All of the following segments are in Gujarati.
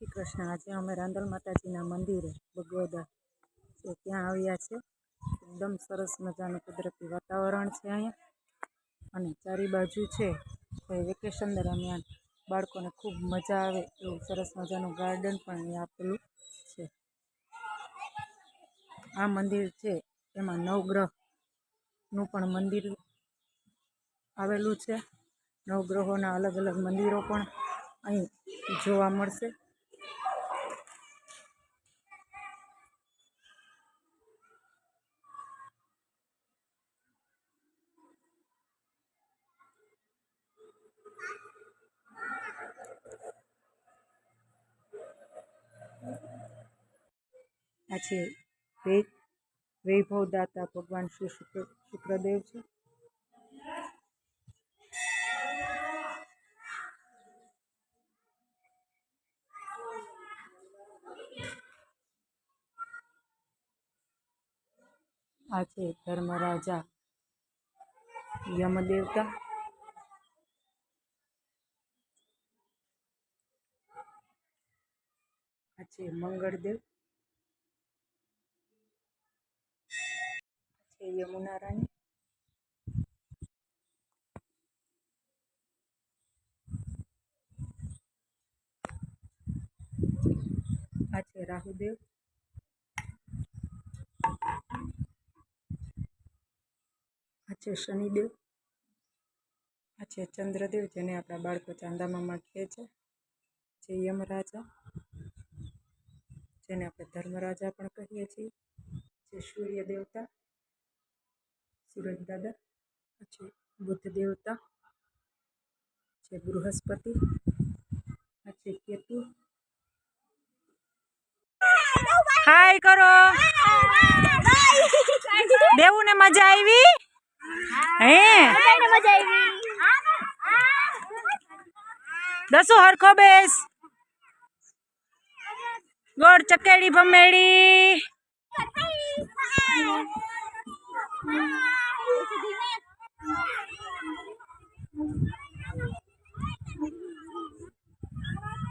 શ્રી કૃષ્ણ આજે અમે રાંદલ માતાજીના મંદિરે બગોદા છે, ત્યાં આવ્યા છે. એકદમ સરસ મજાનું કુદરતી વાતાવરણ છે અહીંયા. અને ચારી બાજુ છે વેકેશન દરમિયાન બાળકોને ખૂબ મજા આવે એવું સરસ મજાનું ગાર્ડન પણ અહીંયા આપેલું છે. આ મંદિર છે, એમાં નવગ્રહનું પણ મંદિર આવેલું છે. નવગ્રહોના અલગ અલગ મંદિરો પણ અહીં જોવા મળશે. આ છે વે, વૈભવદાતા ભગવાન શ્રી શુક્ર, શુક્રદેવ છે. આ છે ધર્મરાજા યમદેવતા આ છે મંગળદેવ યમુના રાણી આ છે રાહુદેવ આ છે શનિદેવ આ છે ચંદ્રદેવ જેને આપણા બાળકો ચાંદામાં માખીએ છે છે યમરાજા જેને આપણે ધર્મરાજા પણ કહીએ છીએ જે સૂર્ય દેવતા સૂરજ દાદા પછી બુદ્ધ દેવતા છે બૃહસ્પતિ આ છે કેતુ. હાય કરો. દેવું ને મજા આવી? હે? દસો હરખો બેસ. ગોળ ચકેડી ભમેડી.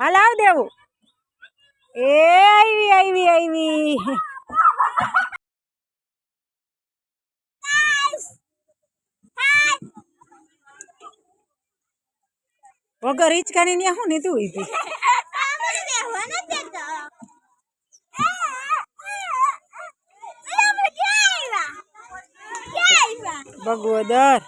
હાલ આવ દેવું. એ આવી આવી આવી. વગર હિંચકાની ને હું ને તું? ઈધી ભગવદર.